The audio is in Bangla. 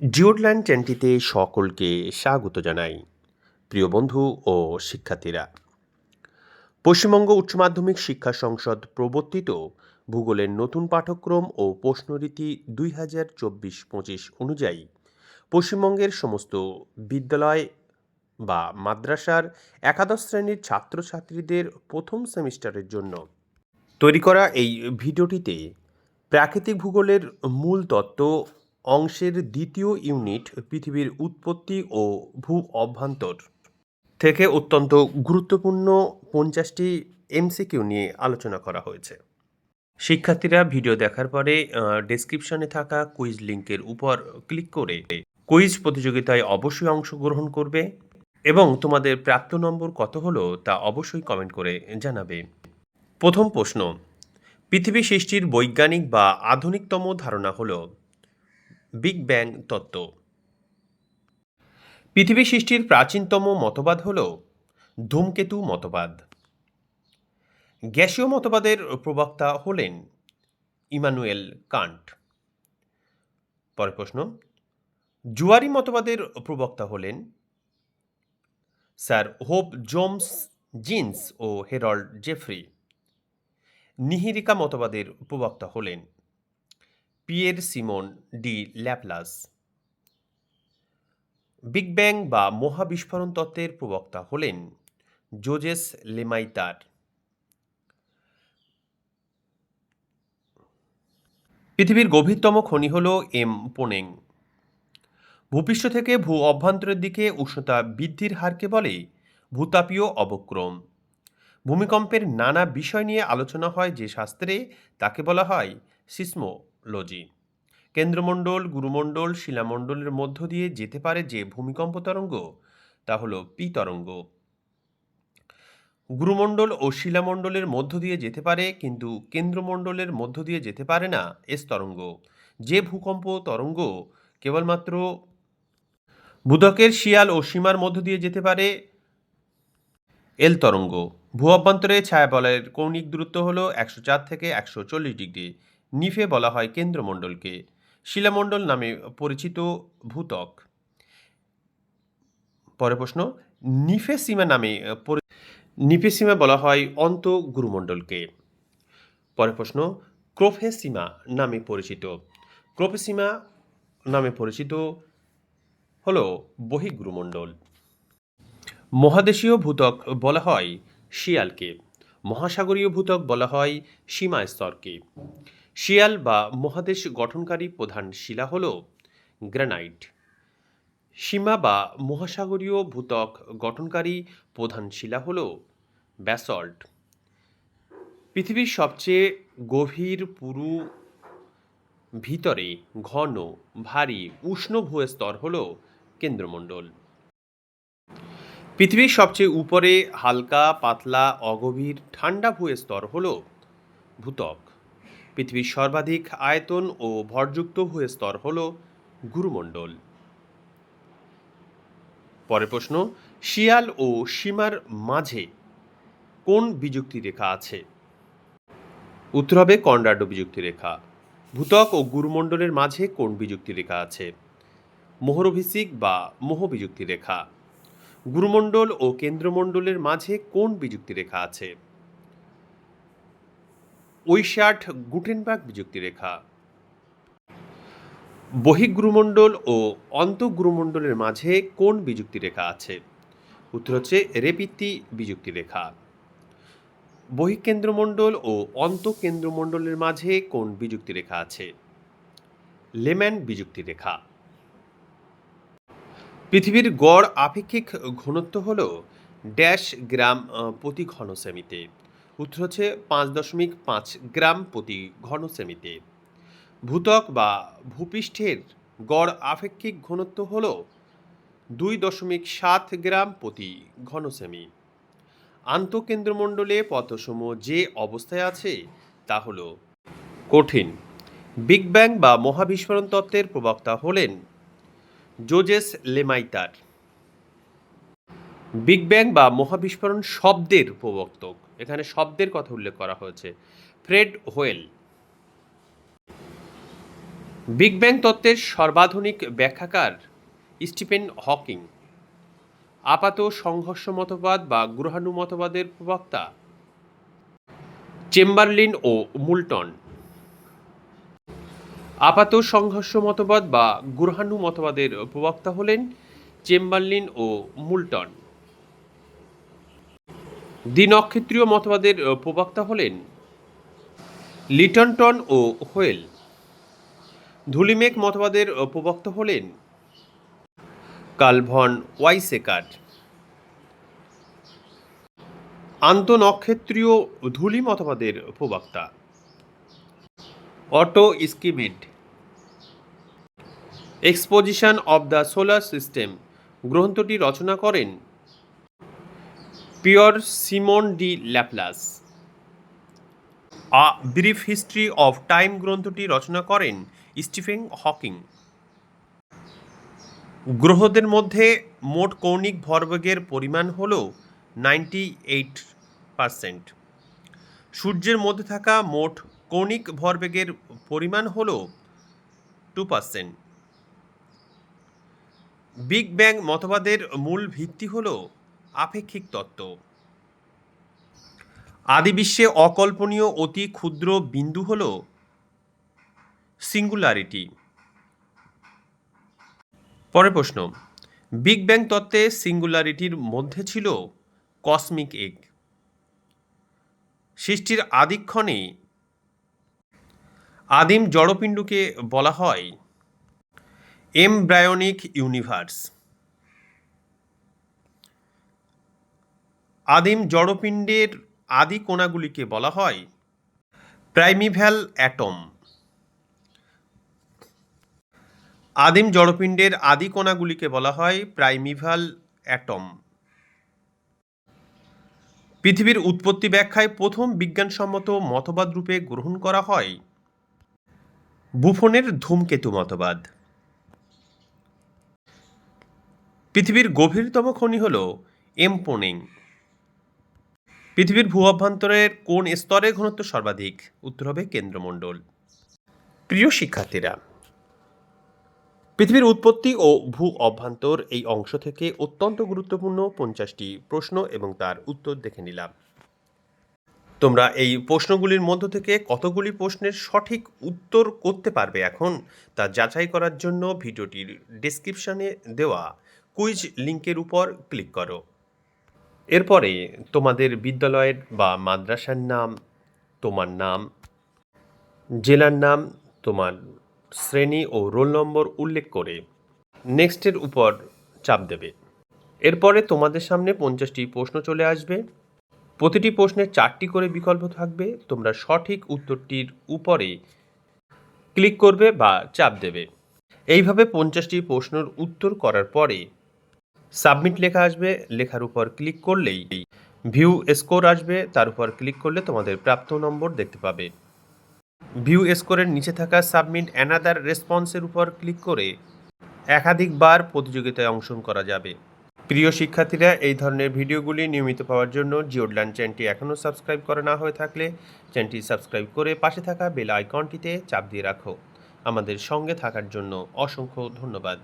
জিওডল্যান্ড চ্যানেলটিতে সকলকে স্বাগত জানাই, প্রিয় বন্ধু ও শিক্ষার্থীরা। পশ্চিমবঙ্গ উচ্চ মাধ্যমিক শিক্ষা সংসদ প্রবর্তিত ভূগোলের নতুন পাঠ্যক্রম ও প্রশ্নরীতি দুই হাজার চব্বিশ পঁচিশ অনুযায়ী পশ্চিমবঙ্গের সমস্ত বিদ্যালয় বা মাদ্রাসার একাদশ শ্রেণির ছাত্রছাত্রীদের প্রথম সেমিস্টারের জন্য তৈরি করা এই ভিডিওটিতে প্রাকৃতিক ভূগোলের মূল তত্ত্ব অংশের দ্বিতীয় ইউনিট পৃথিবীর উৎপত্তি ও ভূ অভ্যন্তর থেকে অত্যন্ত গুরুত্বপূর্ণ পঞ্চাশটি এমসিকিউ নিয়ে আলোচনা করা হয়েছে। শিক্ষার্থীরা ভিডিও দেখার পরে ডেসক্রিপশনে থাকা কুইজ লিঙ্কের উপর ক্লিক করে কুইজ প্রতিযোগিতায় অবশ্যই অংশগ্রহণ করবে এবং তোমাদের প্রাপ্ত নম্বর কত হলো তা অবশ্যই কমেন্ট করে জানাবে। প্রথম প্রশ্ন, পৃথিবী সৃষ্টির বৈজ্ঞানিক বা আধুনিকতম ধারণা হলো বিগ ব্যাং তত্ত্ব। পৃথিবী সৃষ্টির প্রাচীনতম মতবাদ হল ধূমকেতু মতবাদ। গ্যাসীয় মতবাদের প্রবক্তা হলেন ইমানুয়েল কান্ট। পরের প্রশ্ন, জুয়ারি মতবাদের প্রবক্তা হলেন স্যার হোপ জোমস জিন্স ও হেরল্ড জেফ্রি। নিহিরিকা মতবাদের প্রবক্তা হলেন Pierre Simon de Laplace big bang বা মহাবিস্ফোরণ তত্ত্বের প্রবক্তা হলেন জোজেস লেমাইতার পৃথিবীর গভীরতম খনি হল এম পোনেং। ভূপৃষ্ঠ থেকে ভূ অভ্যন্তরের দিকে উষ্ণতা বৃদ্ধির হারকে বলে ভূতাপীয় অবক্রম। ভূমিকম্পের নানা বিষয় নিয়ে আলোচনা হয় যে শাস্ত্রে তাকে বলা হয় সিসমোলজি কেন্দ্রমণ্ডল, গুরুমণ্ডল, শিলামণ্ডলের মধ্য দিয়ে যেতে পারে যে ভূমিকম্প তরঙ্গ, তা হলো পি তরঙ্গ। গুরুমণ্ডল ও শিলামণ্ডলের মধ্য দিয়ে যেতে পারে, কিন্তু কেন্দ্রমণ্ডলের মধ্য দিয়ে যেতে পারে না এস তরঙ্গ। যে ভূকম্প তরঙ্গ কেবলমাত্র ভূদকের শিয়াল ও সীমার মধ্য দিয়ে যেতে পারে, এল তরঙ্গ। ভূ অভ্যন্তরে ছায়াবলয়ের কৌণিক দূরত্ব হল একশো চার থেকে একশো চল্লিশ ডিগ্রি। নিফে বলা হয় কেন্দ্রমণ্ডলকে। শিলামণ্ডল নামে পরিচিত ভূতক পরে প্রশ্ন, নিফেসীমা নামে নিফেসীমা বলা হয় অন্ত গুরুমণ্ডলকে পরে প্রশ্ন, ক্রোফেসীমা নামে পরিচিত। ক্রোফেসীমা নামে পরিচিত হল বহিগুরুমণ্ডল মহাদেশীয় ভূতক বলা হয় শিয়ালকে। মহাসাগরীয় ভূতক বলা হয় সীমা স্তরকে শিয়াল বা মহাদেশ গঠনকারী প্রধান শিলা হল গ্রানাইট। সীমা বা মহাসাগরীয় ভূতক গঠনকারী প্রধান শিলা হল ব্যাসল্ট। পৃথিবীর সবচেয়ে গভীর, পুরু, ভিতরে ঘন, ভারী, উষ্ণ ভূস্তর হল কেন্দ্রমণ্ডল। পৃথিবীর সবচেয়ে উপরে হালকা, পাতলা, অগভীর, ঠান্ডা ভূস্তর হল ভূতক পৃথিবীর সর্বাধিক আয়তন ও ভরযুক্ত ভূস্তর হল গুরুমণ্ডল। পরের প্রশ্ন, শিয়াল ও সীমার মাঝে কোন বিযুক্তি রেখা আছে? উত্তর হবে কন্ডার্ডো বিযুক্তি রেখা। ভূতক ও গুরুমণ্ডলের মাঝে কোন বিযুক্তি রেখা আছে? মোহরভিসিক বা মোহ বিযুক্তি রেখা। গুরুমণ্ডল ও কেন্দ্রমণ্ডলের মাঝে কোন বিযুক্তি রেখা আছে? ঐশাট গুটেনবার্গ বিযুক্তি রেখা বহিগুরুমণ্ডল ও অন্তঃগুরুমণ্ডলের মাঝে কোন বিযুক্তি রেখা আছে? উত্তর হচ্ছে রেপিত্তি বিযুক্তি রেখা বহিকেন্দ্রমণ্ডল ও অন্তঃকেন্দ্রমণ্ডলের মাঝে কোন বিযুক্তি রেখা আছে? লেম্যান বিযুক্তি রেখা পৃথিবীর গড় আপেক্ষিক ঘনত্ব হল ড্যাশ গ্রাম প্রতি ঘন সেমিতে উত্তর হচ্ছে পাঁচ দশমিক পাঁচ গ্রাম প্রতি ঘন সেমিতে ভূতক বা ভূপৃষ্ঠের গড় আপেক্ষিক ঘনত্ব হল দুই দশমিক সাত গ্রাম প্রতি ঘন সেমি আন্তঃকেন্দ্রমণ্ডলে পথসমূহ যে অবস্থায় আছে তা হল কঠিন। বিগ ব্যাং বা মহাবিস্ফোরণ তত্ত্বের প্রবক্তা হলেন জোজেস লেমাইতার। বিগ ব্যাং বা মহাবিস্ফোরণ শব্দের প্রবর্তক এখানে শব্দের কথা উল্লেখ করা হয়েছে। Fred whale. বিগ ব্যাং তত্ত্বের সর্বাধুনিক ব্যাখ্যাকার স্টিফেন হকিং। আপাত সংঘর্ষ মতবাদ বা গ্রহাণু মতবাদের প্রবক্তা। চেম্বারলিন ও মুলটন। আপাত সংঘর্ষ মতবাদ বা গ্রহাণু মতবাদের প্রবক্তা হলেন চেম্বারলিন ও মুলটন। দ্বিনক্ষত্রীয় মতবাদের প্রবক্তা হলেন লিটনটন ও হোয়েল। ধুলিমেঘ মতবাদের প্রবক্তা হলেন কালভন ওয়াইসেকার আন্তনক্ষত্রীয় ধুলি মতবাদের প্রবক্তা Otto Schmidt exposition of the solar system. গ্রন্থটি রচনা করেন Pierre Simon de Laplace. A brief history of time গ্রন্থটি রচনা করেন স্টিফেন হকিং। গ্রহদের মধ্যে মোট কৌণিক ভরবেগের পরিমাণ হল নাইনটি এইট পারসেন্ট। সূর্যের মধ্যে থাকা মোট কৌণিক ভরবেগের পরিমাণ হল টু পারসেন্ট। বিগ ব্যাং মতবাদের মূল ভিত্তি হল আপেক্ষিক তত্ত্ব। আদি বিশ্বে অকল্পনীয় অতি ক্ষুদ্র বিন্দু হল সিঙ্গুলারিটি পরের প্রশ্ন বিগ ব্যাং তত্ত্বে সিঙ্গুলারিটির মধ্যে ছিল কসমিক এগ সৃষ্টির আদিক্ষণে আদিম জড়পিণ্ডকে বলা হয় এমব্রায়োনিক ইউনিভার্স আদিম জড়পিণ্ডের আদি কণাগুলিকে বলা হয় প্রাইমিভ্যাল অ্যাটম। আদিম জড়পিণ্ডের আদি কণাগুলিকে বলা হয় প্রাইমিভাল অ্যাটম। পৃথিবীর উৎপত্তি ব্যাখ্যায় প্রথম বিজ্ঞানসম্মত মতবাদ রূপে গ্রহণ করা হয় বুফনের ধূমকেতু মতবাদ। পৃথিবীর গভীরতম খনি হল এমপোনিং। পৃথিবীর ভূ অভ্যন্তরের কোন স্তরে ঘনত্ব সর্বাধিক? উত্তর হবে কেন্দ্রমণ্ডল। প্রিয় শিক্ষার্থীরা, পৃথিবীর উৎপত্তি ও ভূ অভ্যন্তর এই অংশ থেকে অত্যন্ত গুরুত্বপূর্ণ পঞ্চাশটি প্রশ্ন এবং তার উত্তর দেখে নিলাম। তোমরা এই প্রশ্নগুলির মধ্য থেকে কতগুলি প্রশ্নের সঠিক উত্তর করতে পারবে এখন তা যাচাই করার জন্য ভিডিওটির ডেসক্রিপশনে দেওয়া কুইজ লিঙ্কের উপর ক্লিক করো। এরপরে তোমাদের বিদ্যালয়ের বা মাদ্রাসার নাম, তোমার নাম, জেলার নাম, তোমার শ্রেণি ও রোল নম্বর উল্লেখ করে নেক্সটের উপর চাপ দেবে। এরপরে তোমাদের সামনে পঞ্চাশটি প্রশ্ন চলে আসবে। প্রতিটি প্রশ্নের চারটি করে বিকল্প থাকবে। তোমরা সঠিক উত্তরটির উপরে ক্লিক করবে বা চাপ দেবে। এইভাবে পঞ্চাশটি প্রশ্নের উত্তর করার পরে সাবমিট লেখা আসবে, লেখার উপর ক্লিক করলেই ভিউ স্কোর আসবে, তার উপর ক্লিক করলে তোমাদের প্রাপ্ত নম্বর দেখতে পাবে। ভিউ স্কোরের নিচে থাকা সাবমিট অ্যানাদার রেসপন্সের উপর ক্লিক করে একাধিকবার প্রতিযোগিতায় অংশগ্রহণ করা যাবে। প্রিয় শিক্ষার্থীরা, এই ধরনের ভিডিওগুলি নিয়মিত পাওয়ার জন্য জিওডল্যান্ড চ্যানেলটি এখনও সাবস্ক্রাইব করা না হয়ে থাকলে চ্যানেলটি সাবস্ক্রাইব করে পাশে থাকা বেল আইকনটিতে চাপ দিয়ে রাখো। আমাদের সঙ্গে থাকার জন্য অসংখ্য ধন্যবাদ।